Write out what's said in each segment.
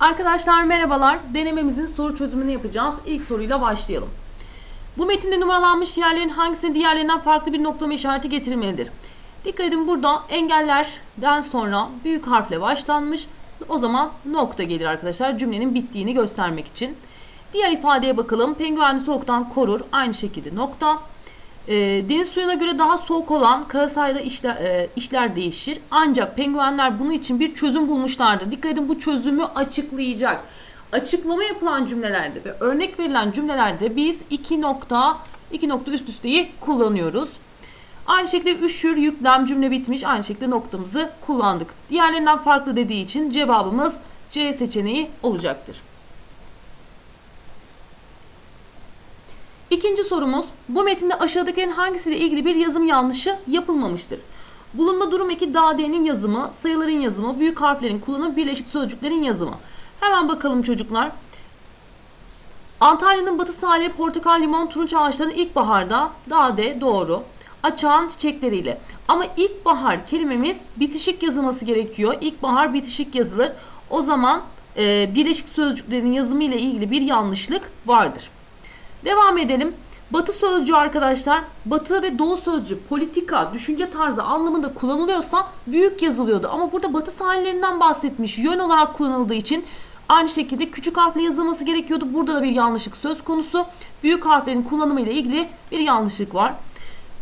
Arkadaşlar merhabalar. Denememizin soru çözümünü yapacağız. İlk soruyla başlayalım. Bu metinde numaralanmış yerlerin hangisine diğerlerinden farklı bir noktalama işareti getirilmelidir? Dikkat edin burada engellerden sonra büyük harfle başlanmış. O zaman nokta gelir arkadaşlar cümlenin bittiğini göstermek için. Diğer ifadeye bakalım. Pengueni soğuktan korur. Aynı şekilde nokta. E, deniz suyuna göre daha soğuk olan karasayda işler, e, işler değişir. Ancak penguenler bunun için bir çözüm bulmuşlardır. Dikkat edin bu çözümü açıklayacak. Açıklama yapılan cümlelerde ve örnek verilen cümlelerde biz iki nokta, iki nokta üst üsteyi kullanıyoruz. Aynı şekilde üşür, yüklem cümle bitmiş. Aynı şekilde noktamızı kullandık. Diğerlerinden farklı dediği için cevabımız C seçeneği olacaktır. İkinci sorumuz bu metinde aşağıdakilerin hangisiyle ilgili bir yazım yanlışı yapılmamıştır? Bulunma durum eki dadenin yazımı, sayıların yazımı, büyük harflerin kullanımı, birleşik sözcüklerin yazımı. Hemen bakalım çocuklar. Antalya'nın batı sahili portakal, limon, turunç ağaçlarının ilkbaharda dade doğru. Açağın çiçekleriyle. Ama ilkbahar kelimemiz bitişik yazılması gerekiyor. İlkbahar bitişik yazılır. O zaman e, birleşik sözcüklerin yazımı ile ilgili bir yanlışlık vardır. Devam edelim. Batı sözcüğü arkadaşlar, batı ve doğu sözcüğü politika, düşünce tarzı anlamında kullanılıyorsa büyük yazılıyordu. Ama burada batı sahillerinden bahsetmiş yön olarak kullanıldığı için aynı şekilde küçük harfle yazılması gerekiyordu. Burada da bir yanlışlık söz konusu. Büyük harflerin kullanımı ile ilgili bir yanlışlık var.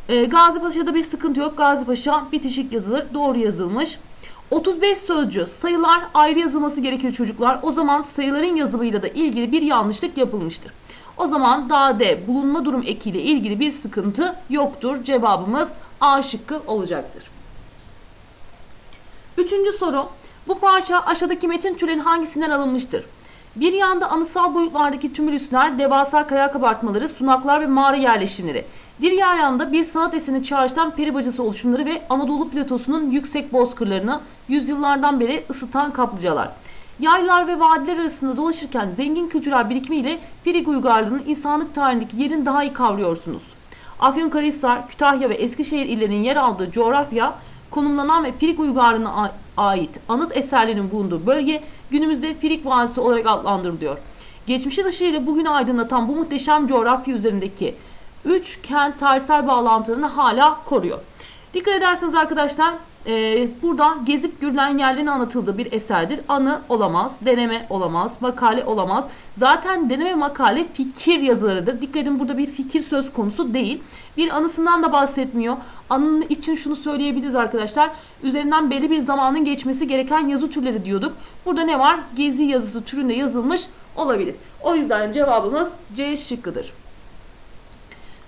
Ee, Gazi Paşa'da bir sıkıntı yok. Gazi Paşa bitişik yazılır. Doğru yazılmış. 35 sözcüğü sayılar ayrı yazılması gerekir çocuklar. O zaman sayıların yazımıyla da ilgili bir yanlışlık yapılmıştır. O zaman dade bulunma durum ekiyle ilgili bir sıkıntı yoktur. Cevabımız A şıkkı olacaktır. Üçüncü soru. Bu parça aşağıdaki metin türlerinin hangisinden alınmıştır? Bir yanda anısal boyutlardaki tümülüsler, devasa kaya kabartmaları, sunaklar ve mağara yerleşimleri. Diğer yanda bir sanat eserini çağrıştıran peri bacası oluşumları ve Anadolu platosunun yüksek bozkırlarını yüzyıllardan beri ısıtan kaplıcalar. Yaylar ve vadiler arasında dolaşırken zengin kültürel birikimiyle Pirig uygarlığının insanlık tarihindeki yerini daha iyi kavruyorsunuz. Afyonkarahisar, Kütahya ve Eskişehir illerinin yer aldığı coğrafya, konumlanan ve Pirig uygarlığına ait anıt eserlerin bulunduğu bölge günümüzde Pirig Vadisi olarak adlandırılıyor. Geçmişin ışığıyla bugünü aydınlatan bu muhteşem coğrafya üzerindeki üç kent tarihsel bağlantılarını hala koruyor. Dikkat ederseniz arkadaşlar e, burada gezip görülen yerlerin anlatıldığı bir eserdir. Anı olamaz, deneme olamaz, makale olamaz. Zaten deneme makale fikir yazılarıdır. Dikkat edin burada bir fikir söz konusu değil. Bir anısından da bahsetmiyor. Anının için şunu söyleyebiliriz arkadaşlar. Üzerinden belli bir zamanın geçmesi gereken yazı türleri diyorduk. Burada ne var? Gezi yazısı türünde yazılmış olabilir. O yüzden cevabımız C şıkkıdır.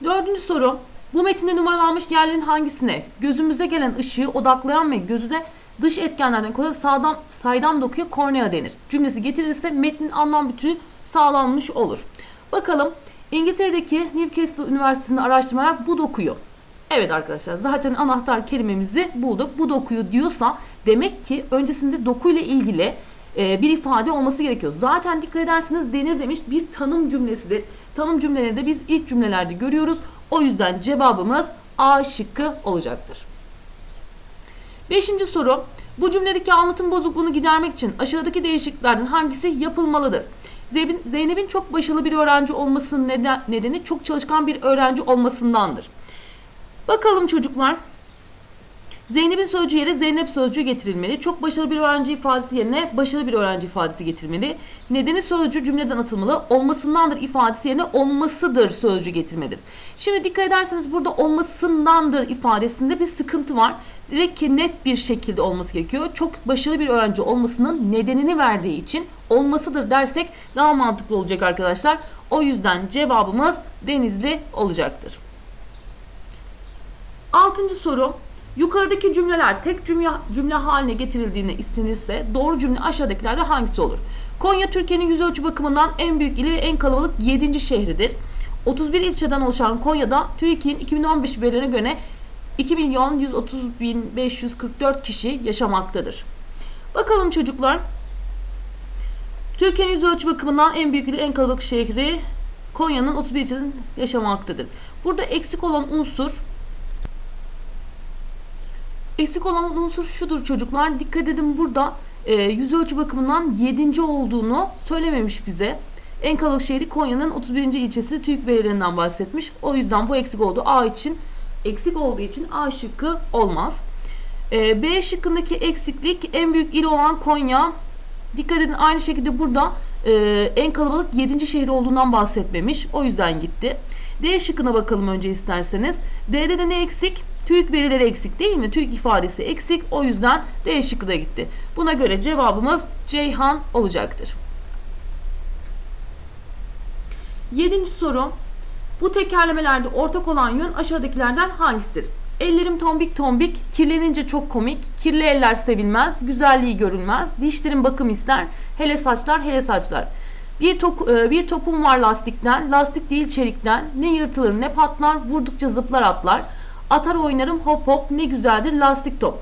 Dördüncü soru. Bu metinde numaralanmış yerlerin hangisine gözümüze gelen ışığı odaklayan ve gözü de dış etkenlerden kolay sağdam, saydam dokuya kornea denir. Cümlesi getirilirse metnin anlam bütünü sağlanmış olur. Bakalım İngiltere'deki Newcastle Üniversitesi'nde araştırmalar bu dokuyu. Evet arkadaşlar zaten anahtar kelimemizi bulduk. Bu dokuyu diyorsa demek ki öncesinde dokuyla ilgili e, bir ifade olması gerekiyor. Zaten dikkat ederseniz denir demiş bir tanım cümlesidir. Tanım cümleleri de biz ilk cümlelerde görüyoruz. O yüzden cevabımız A şıkkı olacaktır. Beşinci soru. Bu cümledeki anlatım bozukluğunu gidermek için aşağıdaki değişikliklerden hangisi yapılmalıdır? Zeynep'in, çok başarılı bir öğrenci olmasının neden, nedeni çok çalışkan bir öğrenci olmasındandır. Bakalım çocuklar. Zeynep'in sözcüğü yerine Zeynep sözcüğü getirilmeli. Çok başarılı bir öğrenci ifadesi yerine başarılı bir öğrenci ifadesi getirmeli. Nedeni sözcüğü cümleden atılmalı. Olmasındandır ifadesi yerine olmasıdır sözcüğü getirmelidir. Şimdi dikkat ederseniz burada olmasındandır ifadesinde bir sıkıntı var. Direkt ki net bir şekilde olması gerekiyor. Çok başarılı bir öğrenci olmasının nedenini verdiği için olmasıdır dersek daha mantıklı olacak arkadaşlar. O yüzden cevabımız Denizli olacaktır. Altıncı soru. Yukarıdaki cümleler tek cümle, cümle haline getirildiğine istenirse doğru cümle aşağıdakilerde hangisi olur? Konya Türkiye'nin yüz ölçü bakımından en büyük ili ve en kalabalık 7. şehridir. 31 ilçeden oluşan Konya'da TÜİK'in 2015 verilerine göre 2 milyon 130 bin 544 kişi yaşamaktadır. Bakalım çocuklar. Türkiye'nin yüz ölçü bakımından en büyük ili en kalabalık şehri Konya'nın 31 ilçeden yaşamaktadır. Burada eksik olan unsur Eksik olan unsur şudur çocuklar. Dikkat edin burada e, yüz ölçü bakımından 7. olduğunu söylememiş bize. En kalabalık şehri Konya'nın 31. ilçesi TÜİK verilerinden bahsetmiş. O yüzden bu eksik oldu. A için eksik olduğu için A şıkkı olmaz. E, B şıkkındaki eksiklik en büyük il olan Konya. Dikkat edin aynı şekilde burada e, en kalabalık 7. şehir olduğundan bahsetmemiş. O yüzden gitti. D şıkkına bakalım önce isterseniz. D'de de ne eksik? TÜİK verileri eksik değil mi? TÜİK ifadesi eksik. O yüzden D şıkkı da gitti. Buna göre cevabımız Ceyhan olacaktır. Yedinci soru. Bu tekerlemelerde ortak olan yön aşağıdakilerden hangisidir? Ellerim tombik tombik, kirlenince çok komik, kirli eller sevilmez, güzelliği görülmez, dişlerim bakım ister, hele saçlar hele saçlar. Bir, top, e, bir topum var lastikten, lastik değil çelikten, ne yırtılır ne patlar, vurdukça zıplar atlar. Atar oynarım hop hop ne güzeldir lastik top.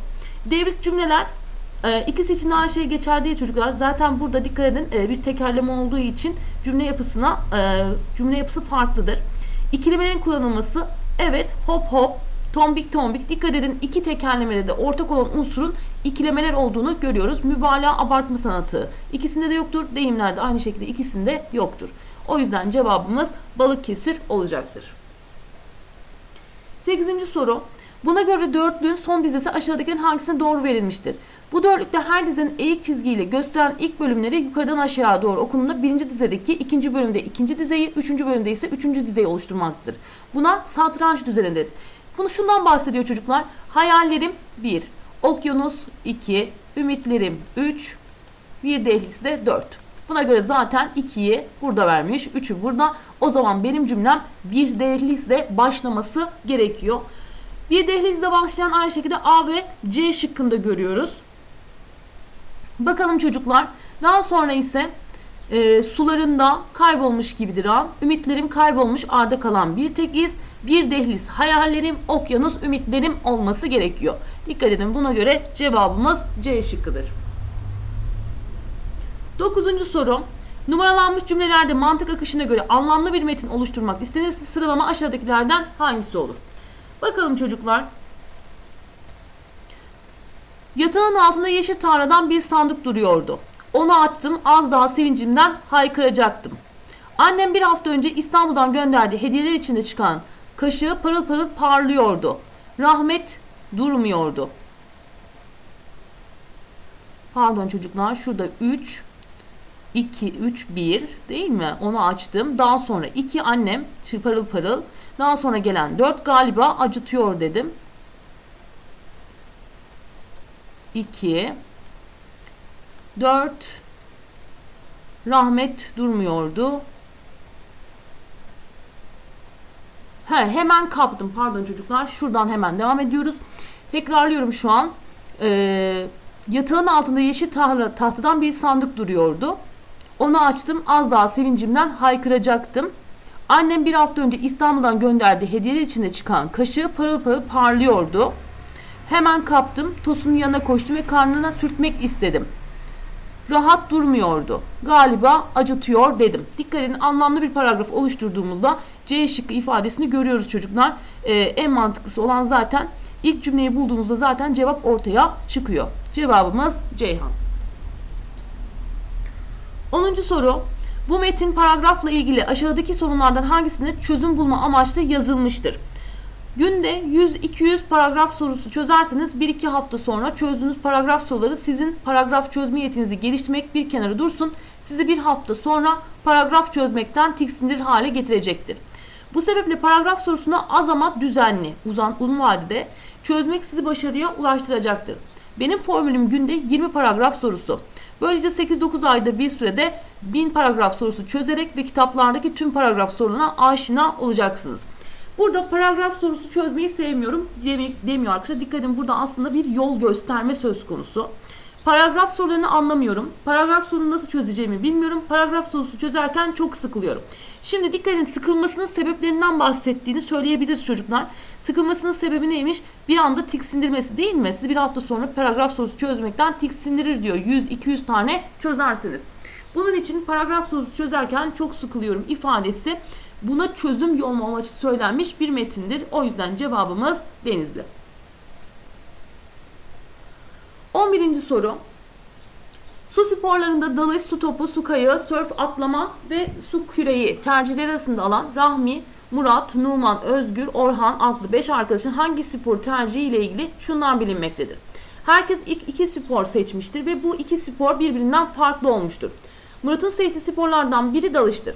Devrik cümleler e, ikisi için aynı şey geçer diye çocuklar. Zaten burada dikkat edin e, bir tekerleme olduğu için cümle yapısına e, cümle yapısı farklıdır. İkilemelerin kullanılması evet hop hop tombik tombik dikkat edin iki tekerlemede de ortak olan unsurun ikilemeler olduğunu görüyoruz. Mübalağa abartma sanatı ikisinde de yoktur. Deyimlerde aynı şekilde ikisinde yoktur. O yüzden cevabımız Balıkesir olacaktır. 8. soru. Buna göre dörtlüğün son dizesi aşağıdakilerin hangisine doğru verilmiştir? Bu dörtlükte her dizinin eğik çizgiyle gösteren ilk bölümleri yukarıdan aşağıya doğru okunduğunda birinci dizedeki ikinci bölümde ikinci dizeyi, üçüncü bölümde ise üçüncü dizeyi oluşturmaktadır. Buna satranç düzeni denir. Bunu şundan bahsediyor çocuklar. Hayallerim 1, okyanus 2, ümitlerim 3, bir dehlizde 4. Buna göre zaten 2'yi burada vermiş, 3'ü burada. O zaman benim cümlem bir dehlizle başlaması gerekiyor. Bir dehlizle başlayan aynı şekilde A ve C şıkkında görüyoruz. Bakalım çocuklar. Daha sonra ise e, sularında kaybolmuş gibidir an. Ümitlerim kaybolmuş arda kalan bir tek iz. Bir dehliz hayallerim, okyanus ümitlerim olması gerekiyor. Dikkat edin buna göre cevabımız C şıkkıdır. Dokuzuncu soru. Numaralanmış cümlelerde mantık akışına göre anlamlı bir metin oluşturmak istenirse sıralama aşağıdakilerden hangisi olur? Bakalım çocuklar. Yatağın altında yeşil tarladan bir sandık duruyordu. Onu açtım az daha sevincimden haykıracaktım. Annem bir hafta önce İstanbul'dan gönderdiği hediyeler içinde çıkan kaşığı parıl parıl parlıyordu. Rahmet durmuyordu. Pardon çocuklar şurada 3 2 3 1 değil mi? Onu açtım. Daha sonra 2 annem parıl parıl. Daha sonra gelen 4 galiba acıtıyor dedim. 2 4 Rahmet durmuyordu. He, hemen kaptım. Pardon çocuklar. Şuradan hemen devam ediyoruz. Tekrarlıyorum şu an. Ee, yatağın altında yeşil tahta, tahtadan bir sandık duruyordu. Onu açtım. Az daha sevincimden haykıracaktım. Annem bir hafta önce İstanbul'dan gönderdiği hediyeler içinde çıkan kaşığı parıl parıl parlıyordu. Hemen kaptım. Tosunun yanına koştum ve karnına sürtmek istedim. Rahat durmuyordu. Galiba acıtıyor dedim. Dikkat edin anlamlı bir paragraf oluşturduğumuzda C şıkkı ifadesini görüyoruz çocuklar. Ee, en mantıklısı olan zaten ilk cümleyi bulduğunuzda zaten cevap ortaya çıkıyor. Cevabımız Ceyhan. 10. soru. Bu metin paragrafla ilgili aşağıdaki sorunlardan hangisinde çözüm bulma amaçlı yazılmıştır? Günde 100-200 paragraf sorusu çözerseniz 1-2 hafta sonra çözdüğünüz paragraf soruları sizin paragraf çözme yetinizi geliştirmek bir kenara dursun. Sizi bir hafta sonra paragraf çözmekten tiksindir hale getirecektir. Bu sebeple paragraf sorusunu az ama düzenli, uzun, uzun vadede çözmek sizi başarıya ulaştıracaktır. Benim formülüm günde 20 paragraf sorusu. Böylece 8-9 ayda bir sürede 1000 paragraf sorusu çözerek ve kitaplardaki tüm paragraf sorularına aşina olacaksınız. Burada paragraf sorusu çözmeyi sevmiyorum demiyor arkadaşlar. Dikkat edin burada aslında bir yol gösterme söz konusu. Paragraf sorularını anlamıyorum. Paragraf sorunu nasıl çözeceğimi bilmiyorum. Paragraf sorusu çözerken çok sıkılıyorum. Şimdi dikkat edin sıkılmasının sebeplerinden bahsettiğini söyleyebiliriz çocuklar. Sıkılmasının sebebi neymiş? Bir anda tiksindirmesi değil mi? Sizi bir hafta sonra paragraf sorusu çözmekten tiksindirir diyor. 100-200 tane çözersiniz. Bunun için paragraf sorusu çözerken çok sıkılıyorum ifadesi buna çözüm yolu amaçlı söylenmiş bir metindir. O yüzden cevabımız Denizli. 11. soru. Su sporlarında dalış, su topu, su kayağı, sörf, atlama ve su küreği tercihleri arasında alan Rahmi, Murat, Numan, Özgür, Orhan adlı 5 arkadaşın hangi spor tercihi ile ilgili şunlar bilinmektedir. Herkes ilk iki spor seçmiştir ve bu iki spor birbirinden farklı olmuştur. Murat'ın seçtiği sporlardan biri dalıştır.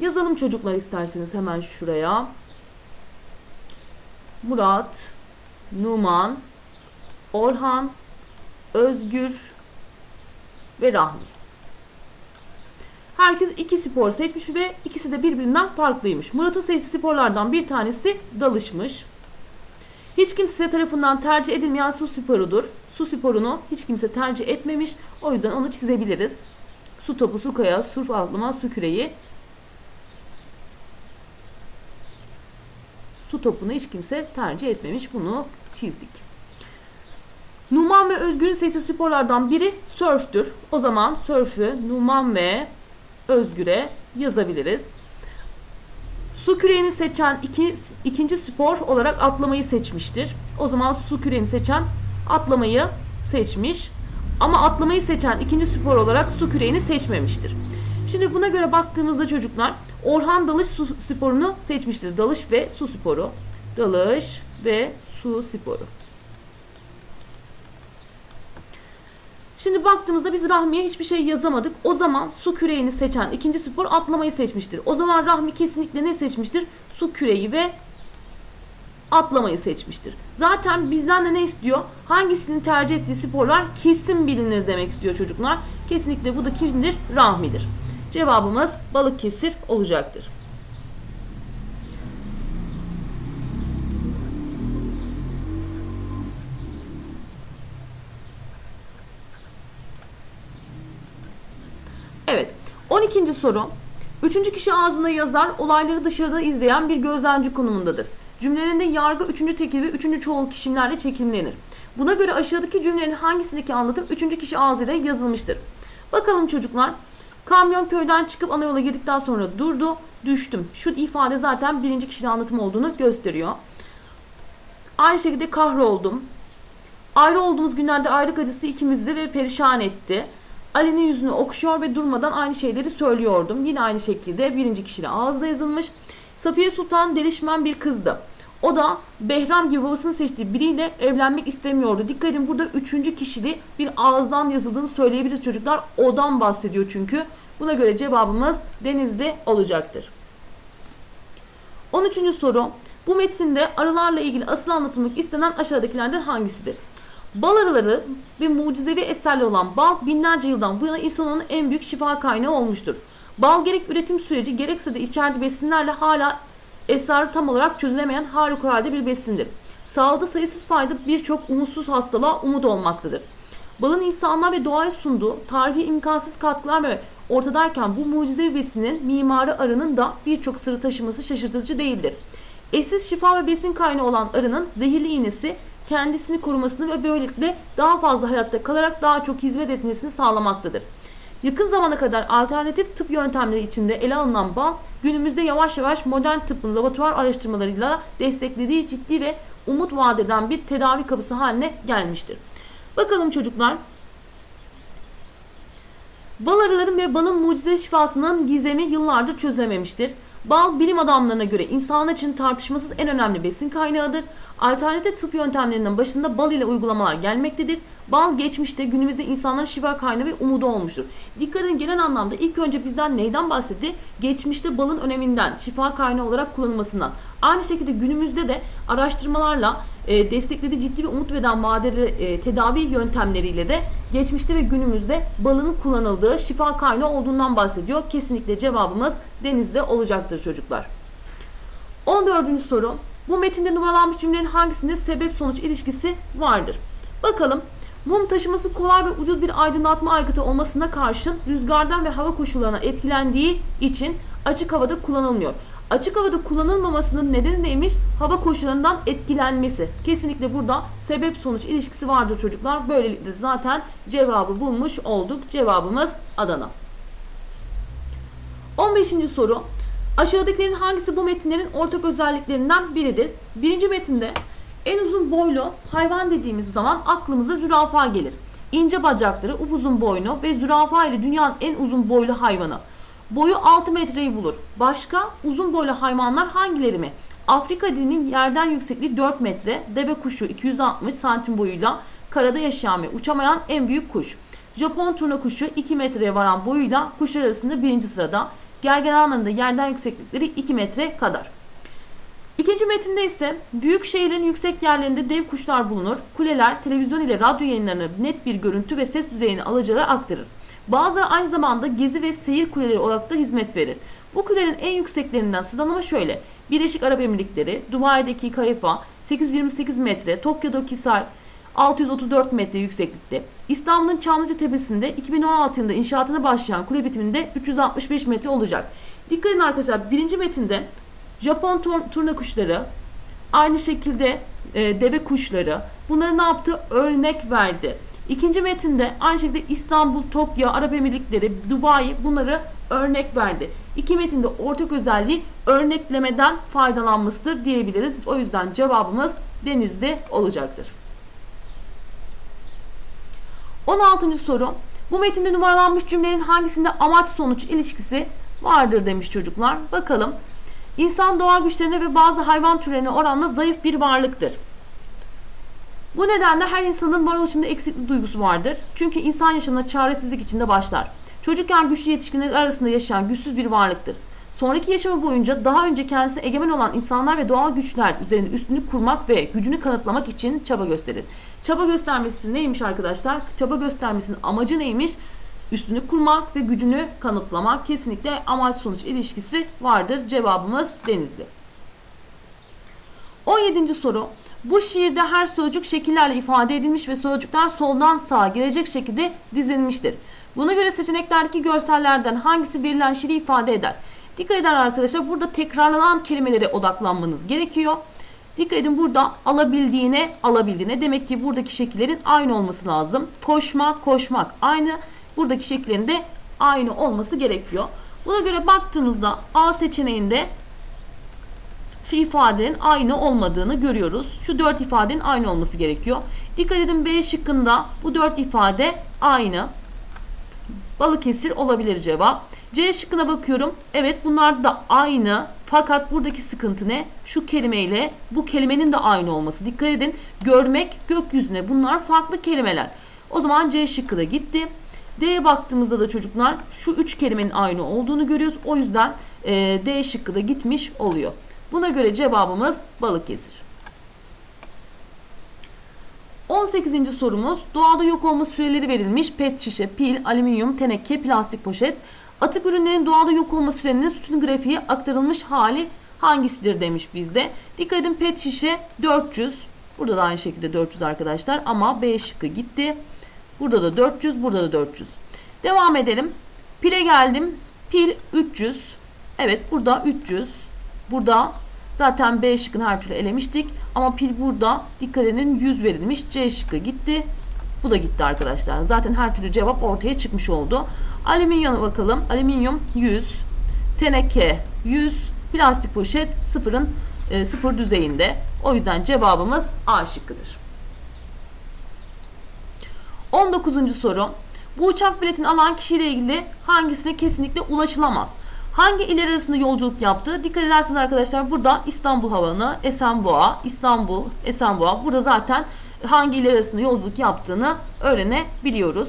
Yazalım çocuklar isterseniz hemen şuraya. Murat, Numan, Orhan, Özgür ve Rahmi. Herkes iki spor seçmiş ve ikisi de birbirinden farklıymış. Murat'ın seçtiği sporlardan bir tanesi dalışmış. Hiç kimse tarafından tercih edilmeyen su sporudur. Su sporunu hiç kimse tercih etmemiş. O yüzden onu çizebiliriz. Su topu, su kaya, surf atlama, su küreği. Su topunu hiç kimse tercih etmemiş. Bunu çizdik. Numan ve Özgür'ün seçtiği sporlardan biri sörftür. O zaman sörfü Numan ve Özgür'e yazabiliriz. Su küreğini seçen iki, ikinci spor olarak atlamayı seçmiştir. O zaman su küreğini seçen atlamayı seçmiş. Ama atlamayı seçen ikinci spor olarak su küreğini seçmemiştir. Şimdi buna göre baktığımızda çocuklar Orhan dalış su sporunu seçmiştir. Dalış ve su sporu. Dalış ve su sporu. Şimdi baktığımızda biz Rahmi'ye hiçbir şey yazamadık. O zaman su küreğini seçen ikinci spor atlamayı seçmiştir. O zaman Rahmi kesinlikle ne seçmiştir? Su küreği ve atlamayı seçmiştir. Zaten bizden de ne istiyor? Hangisini tercih ettiği sporlar kesin bilinir demek istiyor çocuklar. Kesinlikle bu da kimdir? Rahmi'dir. Cevabımız Balıkesir olacaktır. Evet. 12. soru. Üçüncü kişi ağzında yazar, olayları dışarıda izleyen bir gözlemci konumundadır. Cümlelerinde yargı üçüncü tekil ve üçüncü çoğul kişilerle çekimlenir. Buna göre aşağıdaki cümlelerin hangisindeki anlatım üçüncü kişi ağzıyla yazılmıştır? Bakalım çocuklar. Kamyon köyden çıkıp ana yola girdikten sonra durdu, düştüm. Şu ifade zaten birinci kişinin anlatım olduğunu gösteriyor. Aynı şekilde kahroldum. Ayrı olduğumuz günlerde ayrılık acısı ikimizi ve perişan etti. Ali'nin yüzünü okşuyor ve durmadan aynı şeyleri söylüyordum. Yine aynı şekilde birinci kişide ağızda yazılmış. Safiye Sultan delişmen bir kızdı. O da Behram gibi babasının seçtiği biriyle evlenmek istemiyordu. Dikkat edin burada üçüncü kişili bir ağızdan yazıldığını söyleyebiliriz çocuklar. Odan bahsediyor çünkü. Buna göre cevabımız Denizli olacaktır. 13. soru. Bu metinde arılarla ilgili asıl anlatılmak istenen aşağıdakilerden hangisidir? Bal arıları ve mucizevi eserli olan bal binlerce yıldan bu yana insanın en büyük şifa kaynağı olmuştur. Bal gerek üretim süreci gerekse de içerdiği besinlerle hala esrarı tam olarak çözülemeyen harikulade bir besindir. Sağlıkta sayısız fayda birçok umutsuz hastalığa umut olmaktadır. Balın insanlığa ve doğaya sunduğu tarihi imkansız katkılar ve ortadayken bu mucizevi besinin mimarı arının da birçok sırrı taşıması şaşırtıcı değildir. Eşsiz şifa ve besin kaynağı olan arının zehirli iğnesi kendisini korumasını ve böylelikle daha fazla hayatta kalarak daha çok hizmet etmesini sağlamaktadır. Yakın zamana kadar alternatif tıp yöntemleri içinde ele alınan bal, günümüzde yavaş yavaş modern tıbbın laboratuvar araştırmalarıyla desteklediği ciddi ve umut vaat eden bir tedavi kapısı haline gelmiştir. Bakalım çocuklar. Bal arıların ve balın mucize şifasının gizemi yıllardır çözülememiştir. Bal bilim adamlarına göre insanlar için tartışmasız en önemli besin kaynağıdır. Alternatif tıp yöntemlerinin başında bal ile uygulamalar gelmektedir. Bal geçmişte günümüzde insanların şifa kaynağı ve umudu olmuştur. Dikkat edin genel anlamda ilk önce bizden neyden bahsetti? Geçmişte balın öneminden, şifa kaynağı olarak kullanılmasından. Aynı şekilde günümüzde de araştırmalarla e, desteklediği ciddi bir umut veren vadeli e, tedavi yöntemleriyle de geçmişte ve günümüzde balın kullanıldığı şifa kaynağı olduğundan bahsediyor. Kesinlikle cevabımız denizde olacaktır çocuklar. 14. soru. Bu metinde numaralanmış cümlelerin hangisinde sebep sonuç ilişkisi vardır? Bakalım. Mum taşıması kolay ve ucuz bir aydınlatma aygıtı olmasına karşın rüzgardan ve hava koşullarına etkilendiği için açık havada kullanılmıyor. Açık havada kullanılmamasının nedeni neymiş? Hava koşullarından etkilenmesi. Kesinlikle burada sebep sonuç ilişkisi vardır çocuklar. Böylelikle zaten cevabı bulmuş olduk. Cevabımız Adana. 15. soru. Aşağıdakilerin hangisi bu metinlerin ortak özelliklerinden biridir? Birinci metinde en uzun boylu hayvan dediğimiz zaman aklımıza zürafa gelir. ince bacakları, upuzun boynu ve zürafa ile dünyanın en uzun boylu hayvanı. Boyu 6 metreyi bulur. Başka uzun boylu hayvanlar hangileri mi? Afrika dilinin yerden yüksekliği 4 metre, deve kuşu 260 santim boyuyla karada yaşayan ve uçamayan en büyük kuş. Japon turna kuşu 2 metreye varan boyuyla kuşlar arasında birinci sırada. Gergedanların da yerden yükseklikleri 2 metre kadar. İkinci metinde ise büyük şehirlerin yüksek yerlerinde dev kuşlar bulunur. Kuleler televizyon ile radyo yayınlarına net bir görüntü ve ses düzeyini alıcılara aktarır. Bazıları aynı zamanda gezi ve seyir kuleleri olarak da hizmet verir. Bu kulelerin en yükseklerinden sıralama şöyle. Birleşik Arap Emirlikleri, Dubai'deki Kayfa 828 metre, Tokyo'daki Say 634 metre yükseklikte. İstanbul'un Çamlıca Tepesi'nde 2016 yılında inşaatına başlayan kule bitiminde 365 metre olacak. Dikkat edin arkadaşlar birinci metinde Japon tur- turna kuşları, aynı şekilde e, deve kuşları bunları ne yaptı? Örnek verdi. İkinci metinde aynı şekilde İstanbul, Tokyo, Arap Emirlikleri, Dubai bunları örnek verdi. İki metinde ortak özelliği örneklemeden faydalanmasıdır diyebiliriz. O yüzden cevabımız denizde olacaktır. 16. soru. Bu metinde numaralanmış cümlenin hangisinde amaç sonuç ilişkisi vardır demiş çocuklar. Bakalım. İnsan doğal güçlerine ve bazı hayvan türlerine oranla zayıf bir varlıktır. Bu nedenle her insanın varoluşunda eksiklik duygusu vardır. Çünkü insan yaşamına çaresizlik içinde başlar. Çocukken güçlü yetişkinler arasında yaşayan güçsüz bir varlıktır. Sonraki yaşamı boyunca daha önce kendisine egemen olan insanlar ve doğal güçler üzerinde üstünlük kurmak ve gücünü kanıtlamak için çaba gösterir. Çaba göstermesi neymiş arkadaşlar? Çaba göstermesinin amacı neymiş? Üstünlük kurmak ve gücünü kanıtlamak. Kesinlikle amaç sonuç ilişkisi vardır. Cevabımız Denizli. 17. soru. Bu şiirde her sözcük şekillerle ifade edilmiş ve sözcükler soldan sağa gelecek şekilde dizilmiştir. Buna göre seçeneklerdeki görsellerden hangisi verilen şiiri ifade eder? Dikkat edin arkadaşlar burada tekrarlanan kelimelere odaklanmanız gerekiyor. Dikkat edin burada alabildiğine alabildiğine demek ki buradaki şekillerin aynı olması lazım. Koşmak koşmak aynı buradaki şekillerin de aynı olması gerekiyor. Buna göre baktığımızda A seçeneğinde şu ifadenin aynı olmadığını görüyoruz. Şu dört ifadenin aynı olması gerekiyor. Dikkat edin B şıkkında bu dört ifade aynı. Balıkesir olabilir cevap. C şıkkına bakıyorum. Evet bunlar da aynı. Fakat buradaki sıkıntı ne? Şu kelimeyle bu kelimenin de aynı olması. Dikkat edin. Görmek, gökyüzüne bunlar farklı kelimeler. O zaman C şıkkı da gitti. D'ye baktığımızda da çocuklar şu üç kelimenin aynı olduğunu görüyoruz. O yüzden e, D şıkkı da gitmiş oluyor. Buna göre cevabımız Balıkesir. 18. sorumuz doğada yok olma süreleri verilmiş pet şişe, pil, alüminyum, teneke, plastik poşet. Atık ürünlerin doğada yok olma sürelerinin sütun grafiği aktarılmış hali hangisidir demiş bizde. Dikkat edin pet şişe 400. Burada da aynı şekilde 400 arkadaşlar ama B şıkkı gitti. Burada da 400, burada da 400. Devam edelim. Pile geldim. Pil 300. Evet burada 300. Burada zaten B şıkkını her türlü elemiştik. Ama pil burada dikkat edin 100 verilmiş. C şıkkı gitti. Bu da gitti arkadaşlar. Zaten her türlü cevap ortaya çıkmış oldu. Alüminyuma bakalım. Alüminyum 100. Teneke 100. Plastik poşet sıfırın e, sıfır düzeyinde. O yüzden cevabımız A şıkkıdır. 19. soru. Bu uçak biletini alan kişiyle ilgili hangisine kesinlikle ulaşılamaz? Hangi iller arasında yolculuk yaptı? Dikkat ederseniz arkadaşlar burada İstanbul Havanı, Esenboğa, İstanbul, Esenboğa. Burada zaten hangi iller arasında yolculuk yaptığını öğrenebiliyoruz.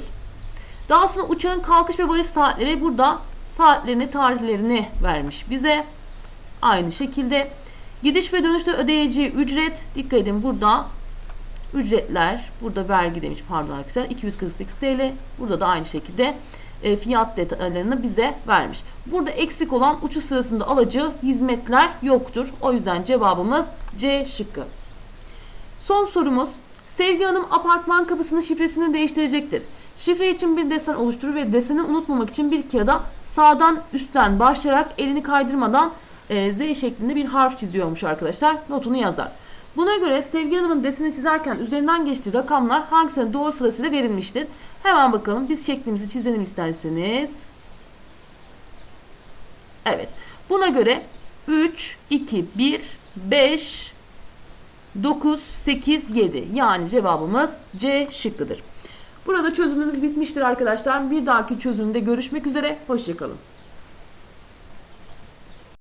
Daha sonra uçağın kalkış ve varış saatleri burada saatlerini, tarihlerini vermiş bize. Aynı şekilde gidiş ve dönüşte ödeyeceği ücret dikkat edin burada ücretler burada vergi demiş pardon arkadaşlar 248 TL burada da aynı şekilde e, fiyat detaylarını bize vermiş. Burada eksik olan uçuş sırasında alacağı hizmetler yoktur. O yüzden cevabımız C şıkkı. Son sorumuz Sevgi Hanım apartman kapısının şifresini değiştirecektir. Şifre için bir desen oluşturur ve deseni unutmamak için bir kağıda sağdan üstten başlayarak elini kaydırmadan e, Z şeklinde bir harf çiziyormuş arkadaşlar. Notunu yazar. Buna göre Sevgi Hanım'ın deseni çizerken üzerinden geçtiği rakamlar hangisine doğru sırasıyla verilmiştir? Hemen bakalım. Biz şeklimizi çizelim isterseniz. Evet. Buna göre 3, 2, 1, 5, 9, 8, 7. Yani cevabımız C şıkkıdır. Burada çözümümüz bitmiştir arkadaşlar. Bir dahaki çözümde görüşmek üzere. Hoşçakalın.